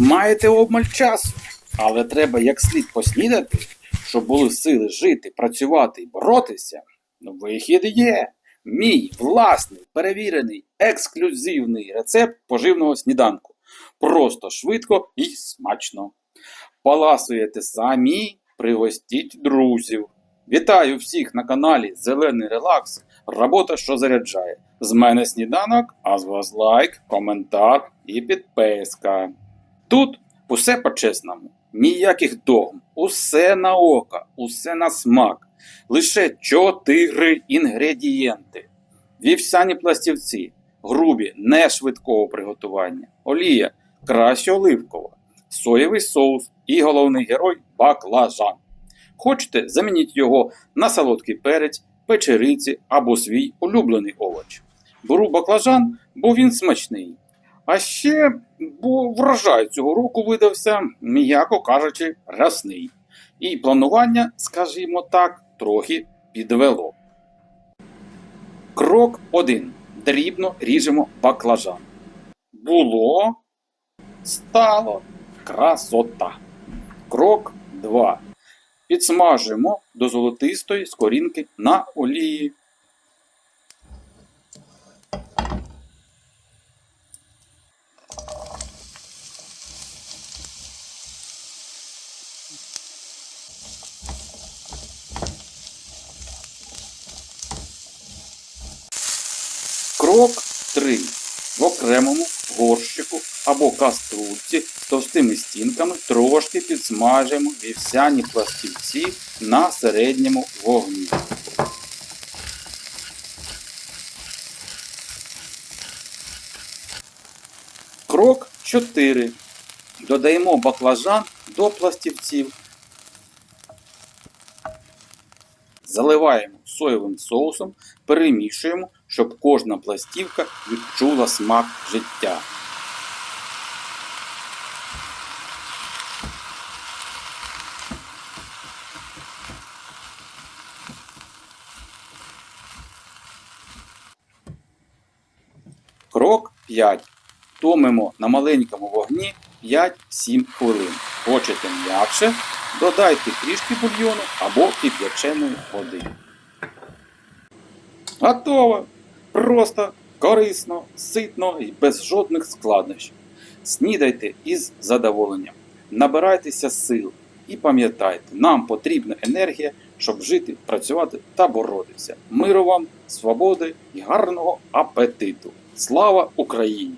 Маєте обмаль часу, але треба як слід поснідати, щоб були сили жити, працювати і боротися. Вихід є. Мій власний, перевірений, ексклюзивний рецепт поживного сніданку. Просто швидко і смачно. Паласуєте самі, пригостіть друзів. Вітаю всіх на каналі Зелений Релакс. Робота, що заряджає. З мене сніданок, а з вас лайк, коментар і підписка. Тут усе по-чесному, ніяких догм, усе на око, усе на смак. Лише чотири інгредієнти: вівсяні пластівці, грубі, не швидкого приготування, олія, краще оливкова, соєвий соус і головний герой баклажан. Хочете, замініть його на солодкий перець, печериці або свій улюблений овоч. Беру баклажан, бо він смачний. А ще, бо врожай цього року видався, м'яко кажучи, рясний. І планування, скажімо так, трохи підвело. Крок 1. Дрібно ріжемо баклажан. Було, стало красота. Крок 2. Підсмажуємо до золотистої скорінки на олії. Крок 3. В окремому горщику або каструльці з товстими стінками трошки підсмажуємо вівсяні пластівці на середньому вогні. Крок 4. Додаємо баклажан до пластівців. Заливаємо соєвим соусом, перемішуємо, щоб кожна пластівка відчула смак життя. Крок 5. Томимо на маленькому вогні 5-7 хвилин. Хочете м'якше, додайте трішки бульйону або кип'яченої води. Готово! Просто, корисно, ситно і без жодних складнощів. Снідайте із задоволенням, набирайтеся сил і пам'ятайте, нам потрібна енергія, щоб жити, працювати та боротися. Миру вам, свободи і гарного апетиту! Слава Україні!